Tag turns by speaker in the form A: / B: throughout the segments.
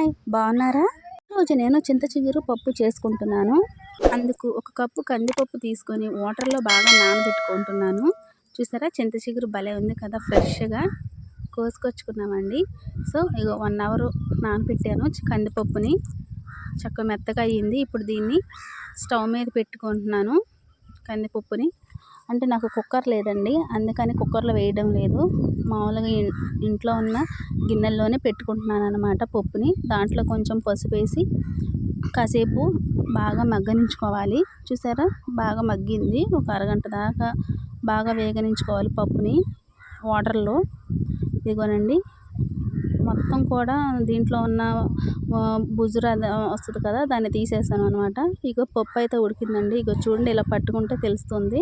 A: Hi బాగున్నారా? రోజు నేను చింత చిగురు పప్పు చేసుకుంటున్నాను. అందుకు ఒక కప్పు కందిపప్పు తీసుకొని వాటర్లో బాగా నానబెట్టుకుంటున్నాను. చూసారా చింత చిగురు భలే ఉంది కదా ఫ్రెష్గా కోసుకొచ్చుకున్నామండి. సో ఇగో వన్ అవర్ నానబెట్టాను కందిపప్పుని. చక్క మెత్తగా అయ్యింది. ఇప్పుడు దీన్ని స్టవ్ మీద పెట్టుకుంటున్నాను కందిపప్పుని. అంటే నాకు కుక్కర్ లేదండి. అందుకని కుక్కర్లో వేయడం లేదు. మామూలుగా ఇంట్లో ఉన్న గిన్నెల్లోనే పెట్టుకుంటున్నాను అనమాట పప్పుని. దాంట్లో కొంచెం పసుపు వేసి కాసేపు బాగా మగ్గనించుకోవాలి. చూసారా? బాగా మగ్గింది. ఒక అరగంట దాకా బాగా వేగనించుకోవాలి పప్పుని. వాటర్లో. ఇదిగోనండి. మొత్తం కూడా దీంట్లో ఉన్న ఆ, బుజుర వస్తుంది కదా దాన్ని తీసేసాను అనమాట ఇగో పప్పు అయితే ఉడికిందండి. ఇగో చూడండి ఇలా పట్టుకుంటే తెలుస్తుంది.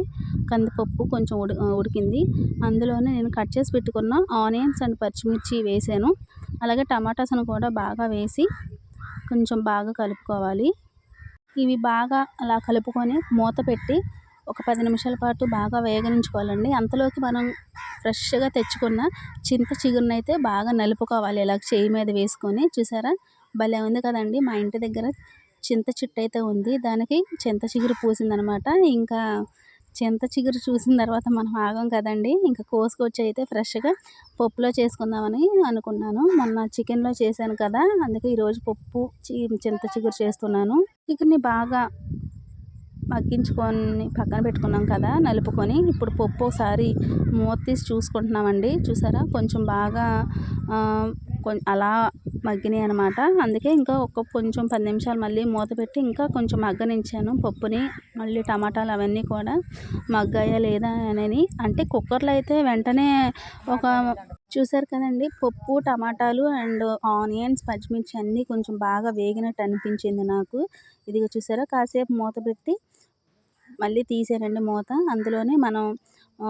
A: కందిపప్పు కొంచెం ఉడి ఉడికింది. అందులోనే నేను కట్ చేసి పెట్టుకున్న ఆనియన్స్ అండ్ పచ్చిమిర్చి వేసాను. అలాగే టమాటాస్ను కూడా బాగా వేసి కొంచెం బాగా కలుపుకోవాలి. ఇవి బాగా అలా కలుపుకొని మూత పెట్టి ఒక పది నిమిషాల పాటు బాగా వేగనించుకోవాలండి. అంతలోకి మనం ఫ్రెష్గా తెచ్చుకున్న చింత చిగురుని అయితే బాగా నలుపుకోవాలి. ఇలా చేయి మీద వేసుకొని చూసారా? భలే ఉంది కదండి. మా ఇంటి దగ్గర చింత చెట్టు అయితే ఉంది. దానికి చింత చిగురు పూసిందనమాట. ఇంకా చింత చిగురు చూసిన తర్వాత మనం ఆగం కదండి. ఇంకా కోసుకొచ్చి అయితే ఫ్రెష్గా పప్పులో చేసుకుందామని అనుకున్నాను. మొన్న చికెన్లో చేశాను కదా. అందుకే ఈరోజు పప్పు చి- చింత చిగురు చేస్తున్నాను. చికెన్ని బాగా మగ్గించుకొని పక్కన పెట్టుకున్నాం కదా నలుపుకొని. ఇప్పుడు పప్పు ఒకసారి మూత తీసి చూసుకుంటున్నామండి. చూసారా? కొంచెం బాగా కొం- అలా మగ్గినాయి అనమాట అందుకే ఇంకా ఒక కొంచెం పది నిమిషాలు మళ్ళీ మూత పెట్టి ఇంకా కొంచెం మగ్గనించాను పప్పుని. మళ్ళీ టమాటాలు అవన్నీ కూడా మగ్గాయా లేదా అని అంటే కుక్కర్లో అయితే వెంటనే ఒక చూసారు కదండి? పప్పు టమాటాలు అండ్ ఆనియన్స్ పచ్చిమిర్చి అన్నీ కొంచెం బాగా వేగినట్టు అనిపించింది నాకు. ఇదిగో చూసారా? కాసేపు మూత పెట్టి మళ్ళీ తీసారండి మూత. అందులోనే మనం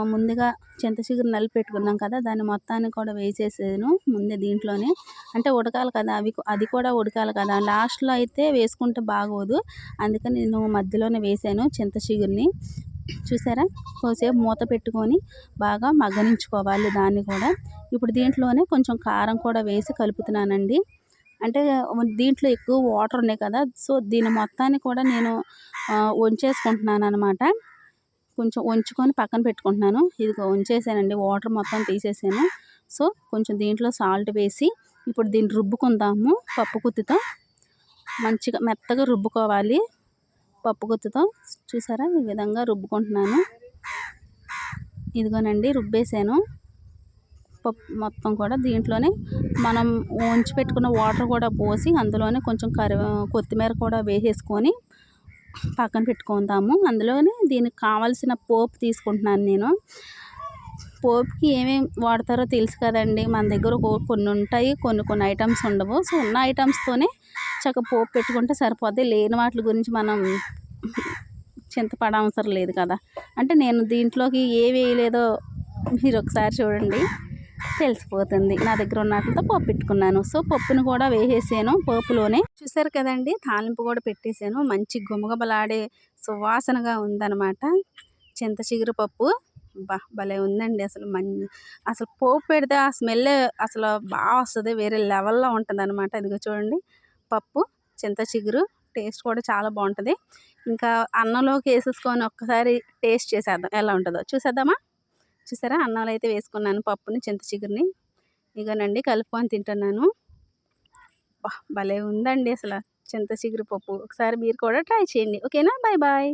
A: ముందుగా చింతచిగురు నలిపి పెట్టుకున్నాం కదా దాన్ని మొత్తాన్ని కూడా వేసేసాను ముందే దీంట్లోనే. అంటే ఉడకాలి కదా అవి అది కూడా ఉడకాలి కదా. లాస్ట్లో అయితే వేసుకుంటే బాగోదు. అందుకని నేను మధ్యలోనే వేసాను చింతచిగురిని చూసారా? కొద్దిసేపు మూత పెట్టుకొని బాగా మగ్గనించుకోవాలి దాన్ని కూడా. ఇప్పుడు దీంట్లోనే కొంచెం కారం కూడా వేసి కలుపుతున్నానండి. అంటే దీంట్లో ఎక్కువ వాటర్ ఉన్నాయి కదా సో దీని మొత్తాన్ని కూడా నేను వంచేసుకుంటున్నాను అనమాట కొంచెం వంచుకొని పక్కన పెట్టుకుంటున్నాను. ఇదిగో వంచేసానండి వాటర్ మొత్తం తీసేసాను. సో కొంచెం దీంట్లో సాల్ట్ వేసి ఇప్పుడు దీన్ని రుబ్బుకుందాము పప్పు కుత్తితో. మంచిగా మెత్తగా రుబ్బుకోవాలి. పప్పు గుత్తుతో చూసారా? ఈ విధంగా రుబ్బుకుంటున్నాను. ఇదిగోనండి రుబ్బేసాను. పప్పు మొత్తం కూడా దీంట్లోనే మనం ఉంచి పెట్టుకున్న వాటర్ కూడా పోసి అందులోనే కొంచెం కరి కొత్తిమీర కూడా వేసేసుకొని పక్కన పెట్టుకుందాము. అందులోనే దీనికి కావాల్సిన పోపు తీసుకుంటున్నాను నేను. పోపుకి ఏమేమి వాడతారో తెలుసు కదండి. మన దగ్గర కొన్ని ఉంటాయి కొన్ని కొన్ని ఐటమ్స్ ఉండవు. సో ఉన్న ఐటమ్స్తోనే చక్కగా పోపు పెట్టుకుంటే సరిపోద్ది. లేని వాటి గురించి మనం చింతపడ అవసరం లేదు కదా. అంటే నేను దీంట్లోకి ఏ వేయలేదో మీరు ఒకసారి చూడండి. తెలిసిపోతుంది. నా దగ్గర ఉన్న వాటితో పప్పు పెట్టుకున్నాను. సో పప్పును కూడా వేసేసాను పోపులోనే. చూసారు కదండి తాలింపు కూడా పెట్టేశాను మంచి గుమగుమలాడే సువాసనగా ఉందన్నమాట. చింత చిగురు పప్పు. బా భలే ఉందండి అసలు మం అసలు పోపు పెడితే ఆ స్మెల్ అసలు బాగా వస్తుంది. వేరే లెవెల్లో ఉంటుంది అనమాట ఇదిగో చూడండి పప్పు చింత చిగురు టేస్ట్ కూడా చాలా బాగుంటుంది. ఇంకా అన్నంలోకి వేసేసుకొని ఒక్కసారి టేస్ట్ చేసేద్దాం. ఎలా ఉంటుందో చూసేద్దామా? చూసారా? అన్నంలో అయితే వేసుకున్నాను పప్పుని చింత చిగురిని. ఇగోనండి కలుపుకొని తింటున్నాను. భలే ఉందండి అసలు చింత చిగురు పప్పు. ఒకసారి మీరు కూడా ట్రై చేయండి. ఓకేనా? Bye bye.